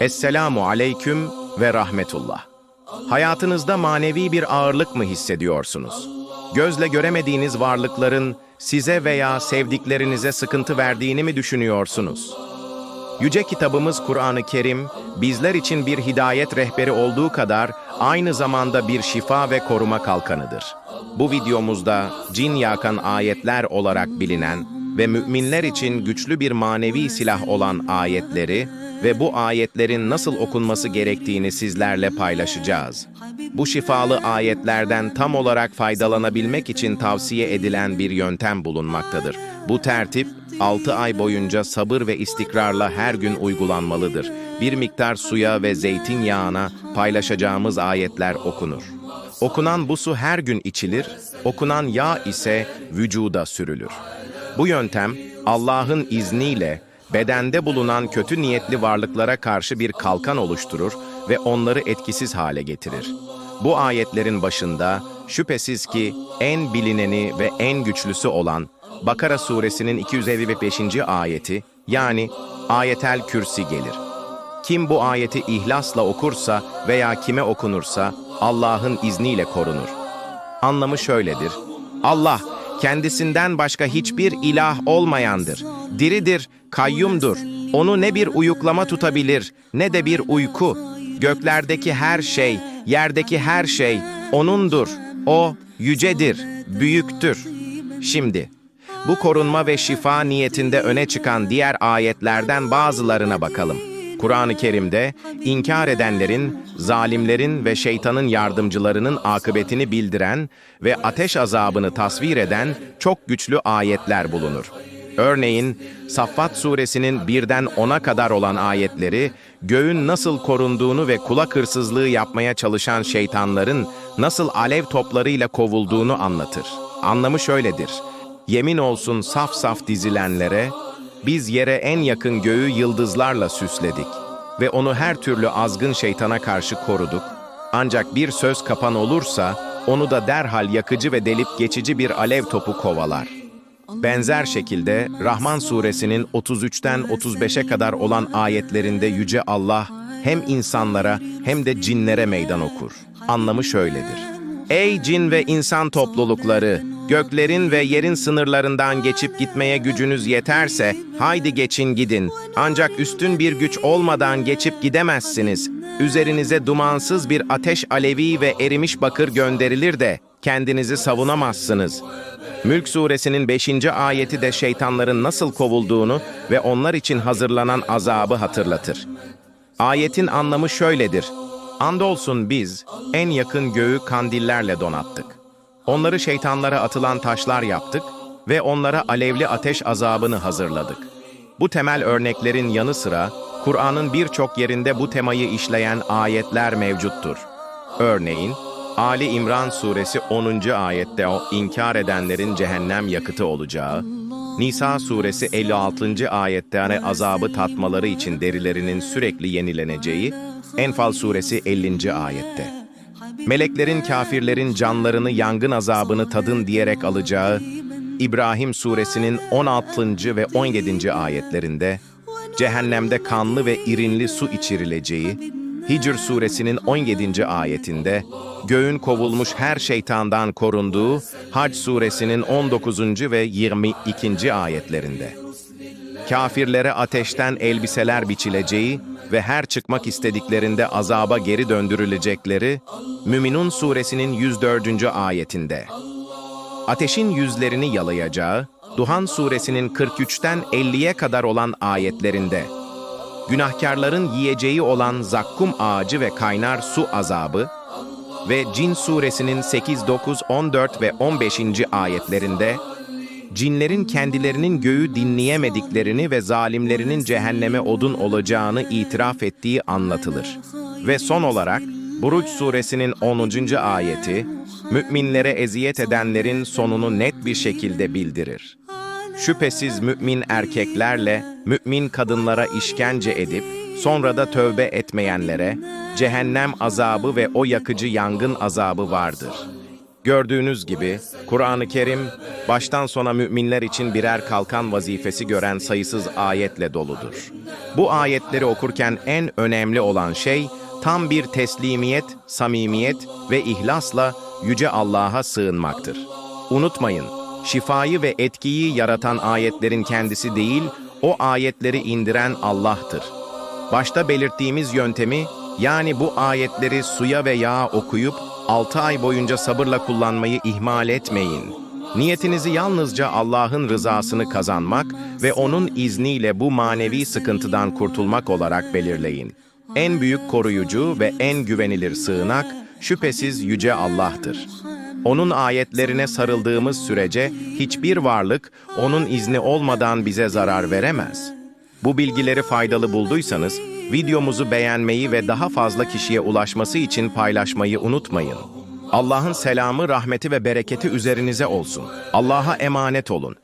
Esselamu aleyküm ve rahmetullah. Hayatınızda manevi bir ağırlık mı hissediyorsunuz? Gözle göremediğiniz varlıkların size veya sevdiklerinize sıkıntı verdiğini mi düşünüyorsunuz? Yüce kitabımız Kur'an-ı Kerim, bizler için bir hidayet rehberi olduğu kadar aynı zamanda bir şifa ve koruma kalkanıdır. Bu videomuzda cin yakan ayetler olarak bilinen ve müminler için güçlü bir manevi silah olan ayetleri ve bu ayetlerin nasıl okunması gerektiğini sizlerle paylaşacağız. Bu şifalı ayetlerden tam olarak faydalanabilmek için tavsiye edilen bir yöntem bulunmaktadır. Bu tertip 6 ay boyunca sabır ve istikrarla her gün uygulanmalıdır. Bir miktar suya ve zeytinyağına paylaşacağımız ayetler okunur. Okunan bu su her gün içilir, okunan yağ ise vücuda sürülür. Bu yöntem Allah'ın izniyle bedende bulunan kötü niyetli varlıklara karşı bir kalkan oluşturur ve onları etkisiz hale getirir. Bu ayetlerin başında şüphesiz ki en bilineni ve en güçlüsü olan Bakara suresinin 255. ayeti yani ayetel kürsi gelir. Kim bu ayeti ihlasla okursa veya kime okunursa Allah'ın izniyle korunur. Anlamı şöyledir. Allah kendisinden başka hiçbir ilah olmayandır. Diridir, kayyumdur. Onu ne bir uyuklama tutabilir ne de bir uyku. Göklerdeki her şey, yerdeki her şey O'nundur. O yücedir, büyüktür. Şimdi bu korunma ve şifa niyetinde öne çıkan diğer ayetlerden bazılarına bakalım. Kur'an-ı Kerim'de inkar edenlerin, zalimlerin ve şeytanın yardımcılarının akıbetini bildiren ve ateş azabını tasvir eden çok güçlü ayetler bulunur. Örneğin Saffat suresinin birden ona kadar olan ayetleri, göğün nasıl korunduğunu ve kulak hırsızlığı yapmaya çalışan şeytanların nasıl alev toplarıyla kovulduğunu anlatır. Anlamı şöyledir. Yemin olsun saf saf dizilenlere, biz yere en yakın göğü yıldızlarla süsledik ve onu her türlü azgın şeytana karşı koruduk. Ancak bir söz kapan olursa, onu da derhal yakıcı ve delip geçici bir alev topu kovalar. Benzer şekilde Rahman suresinin 33'ten 35'e kadar olan ayetlerinde Yüce Allah hem insanlara hem de cinlere meydan okur. Anlamı şöyledir. Ey cin ve insan toplulukları! Göklerin ve yerin sınırlarından geçip gitmeye gücünüz yeterse, haydi geçin gidin. Ancak üstün bir güç olmadan geçip gidemezsiniz. Üzerinize dumansız bir ateş alevi ve erimiş bakır gönderilir de, kendinizi savunamazsınız. Mülk suresinin 5. ayeti de şeytanların nasıl kovulduğunu ve onlar için hazırlanan azabı hatırlatır. Ayetin anlamı şöyledir. Andolsun biz en yakın göğü kandillerle donattık. Onları şeytanlara atılan taşlar yaptık ve onlara alevli ateş azabını hazırladık. Bu temel örneklerin yanı sıra Kur'an'ın birçok yerinde bu temayı işleyen ayetler mevcuttur. Örneğin Ali İmran suresi 10. ayette o inkar edenlerin cehennem yakıtı olacağı, Nisa suresi 56. ayette hani azabı tatmaları için derilerinin sürekli yenileneceği, Enfal suresi 50. ayette. Meleklerin kafirlerin canlarını yangın azabını tadın diyerek alacağı, İbrahim suresinin 16. ve 17. ayetlerinde, cehennemde kanlı ve irinli su içirileceği, Hicr suresinin 17. ayetinde, göğün kovulmuş her şeytandan korunduğu, Hac suresinin 19. ve 22. ayetlerinde, kafirlere ateşten elbiseler biçileceği ve her çıkmak istediklerinde azaba geri döndürülecekleri, Müminun suresinin 104. ayetinde, ateşin yüzlerini yalayacağı, Duhan suresinin 43'ten 50'ye kadar olan ayetlerinde, günahkarların yiyeceği olan zakkum ağacı ve kaynar su azabı ve Cin suresinin 8, 9, 14 ve 15. ayetlerinde, cinlerin kendilerinin göğü dinleyemediklerini ve zalimlerinin cehenneme odun olacağını itiraf ettiği anlatılır. Ve son olarak, Buruç suresinin 10. ayeti, müminlere eziyet edenlerin sonunu net bir şekilde bildirir. Şüphesiz mümin erkeklerle mümin kadınlara işkence edip sonra da tövbe etmeyenlere cehennem azabı ve o yakıcı yangın azabı vardır. Gördüğünüz gibi Kur'an-ı Kerim baştan sona müminler için birer kalkan vazifesi gören sayısız ayetle doludur. Bu ayetleri okurken en önemli olan şey tam bir teslimiyet, samimiyet ve ihlasla yüce Allah'a sığınmaktır. Unutmayın, şifayı ve etkiyi yaratan ayetlerin kendisi değil, o ayetleri indiren Allah'tır. Başta belirttiğimiz yöntemi, yani bu ayetleri suya ve yağa okuyup 6 ay boyunca sabırla kullanmayı ihmal etmeyin. Niyetinizi yalnızca Allah'ın rızasını kazanmak ve O'nun izniyle bu manevi sıkıntıdan kurtulmak olarak belirleyin. En büyük koruyucu ve en güvenilir sığınak şüphesiz Yüce Allah'tır. Onun ayetlerine sarıldığımız sürece hiçbir varlık O'nun izni olmadan bize zarar veremez. Bu bilgileri faydalı bulduysanız, videomuzu beğenmeyi ve daha fazla kişiye ulaşması için paylaşmayı unutmayın. Allah'ın selamı, rahmeti ve bereketi üzerinize olsun. Allah'a emanet olun.